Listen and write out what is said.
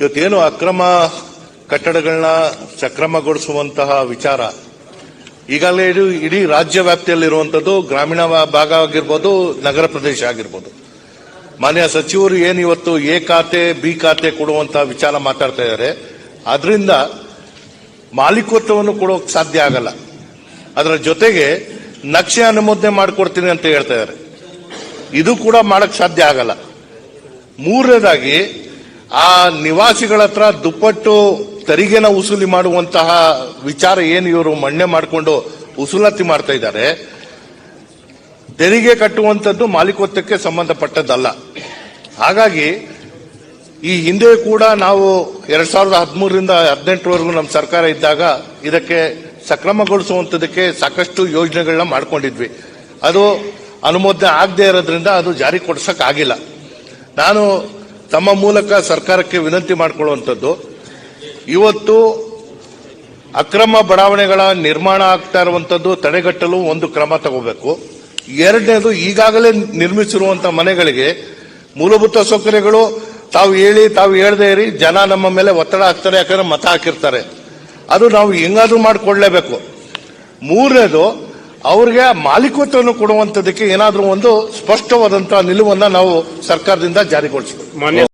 ಇವತ್ತೇನು ಅಕ್ರಮ ಕಟ್ಟಡಗಳನ್ನ ಸಕ್ರಮಗೊಳಿಸುವಂತಹ ವಿಚಾರ, ಈಗಾಗಲೇ ಇದು ಇಡೀ ರಾಜ್ಯ ವ್ಯಾಪ್ತಿಯಲ್ಲಿರುವಂಥದ್ದು, ಗ್ರಾಮೀಣ ಭಾಗ ಆಗಿರ್ಬೋದು ನಗರ ಪ್ರದೇಶ ಆಗಿರ್ಬೋದು. ಮಾನ್ಯ ಸಚಿವರು ಏನು ಇವತ್ತು ಎ ಖಾತೆ, ಬಿ ಖಾತೆ ಕೊಡುವಂತಹ ವಿಚಾರ ಮಾತಾಡ್ತಾ ಇದ್ದಾರೆ. ಅದರಿಂದ ಮಾಲೀಕತ್ವವನ್ನು ಕೊಡೋಕೆ ಸಾಧ್ಯ ಆಗಲ್ಲ. ಅದರ ಜೊತೆಗೆ ನಕ್ಷೆ ಅನುಮೋದನೆ ಮಾಡಿಕೊಡ್ತೀನಿ ಅಂತ ಹೇಳ್ತಾ ಇದ್ದಾರೆ. ಇದು ಕೂಡ ಮಾಡಕ್ ಸಾಧ್ಯ ಆಗಲ್ಲ. ಮೂರನೇದಾಗಿ ಆ ನಿವಾಸಿಗಳ ಹತ್ರ ದುಪ್ಪಟ್ಟು ತೆರಿಗೆನ ವಸೂಲಿ ಮಾಡುವಂತಹ ವಿಚಾರ ಏನು ಇವರು ಮಣ್ಣೆ ಮಾಡಿಕೊಂಡು ವಸೂಲಾತಿ ಮಾಡ್ತಾ ಇದ್ದಾರೆ. ತೆರಿಗೆ ಕಟ್ಟುವಂಥದ್ದು ಮಾಲೀಕತ್ವಕ್ಕೆ ಸಂಬಂಧಪಟ್ಟದ್ದಲ್ಲ. ಹಾಗಾಗಿ ಈ ಹಿಂದೆ ಕೂಡ ನಾವು ಎರಡ್ ಸಾವಿರದ ಹದಿಮೂರರಿಂದ ಹದಿನೆಂಟರವರೆಗೂ ನಮ್ಮ ಸರ್ಕಾರ ಇದ್ದಾಗ ಇದಕ್ಕೆ ಸಕ್ರಮಗೊಳಿಸುವಂಥದ್ದಕ್ಕೆ ಸಾಕಷ್ಟು ಯೋಜನೆಗಳನ್ನ ಮಾಡ್ಕೊಂಡಿದ್ವಿ. ಅದು ಅನುಮೋದನೆ ಆಗದೆ ಇರೋದ್ರಿಂದ ಅದು ಜಾರಿ ಕೊಡ್ಸಕ್ ಆಗಿಲ್ಲ ನಾನು ತಮ್ಮ ಮೂಲಕ ಸರ್ಕಾರಕ್ಕೆ ವಿನಂತಿ ಮಾಡಿಕೊಳ್ಳುವಂಥದ್ದು. ಇವತ್ತು ಅಕ್ರಮ ಬಡಾವಣೆಗಳ ನಿರ್ಮಾಣ ಆಗ್ತಾ ಇರುವಂಥದ್ದು ತಡೆಗಟ್ಟಲು ಒಂದು ಕ್ರಮ ತಗೋಬೇಕು. ಎರಡನೇದು ಈಗಾಗಲೇ ನಿರ್ಮಿಸಿರುವಂಥ ಮನೆಗಳಿಗೆ ಮೂಲಭೂತ ಸೌಕರ್ಯಗಳು ತಾವು ಹೇಳಿ, ತಾವು ಹೇಳದೇ ಇರಿ, ಜನ ನಮ್ಮ ಮೇಲೆ ಒತ್ತಡ ಹಾಕ್ತಾರೆ, ಯಾಕಂದ್ರೆ ಮತ ಹಾಕಿರ್ತಾರೆ. ಅದು ನಾವು ಹೆಂಗಾದ್ರೂ ಮಾಡಿಕೊಳ್ಳಲೇಬೇಕು ಮೂರನೇದು ಅವ್ರಿಗೆ ಮಾಲೀಕತ್ವವನ್ನು ಕೊಡುವಂತದಕ್ಕೆ ಏನಾದರೂ ಒಂದು ಸ್ಪಷ್ಟವಾದಂತಹ ನಿಲುವನ್ನ ನಾವು ಸರ್ಕಾರದಿಂದ ಜಾರಿಗೊಳಿಸಬೇಕು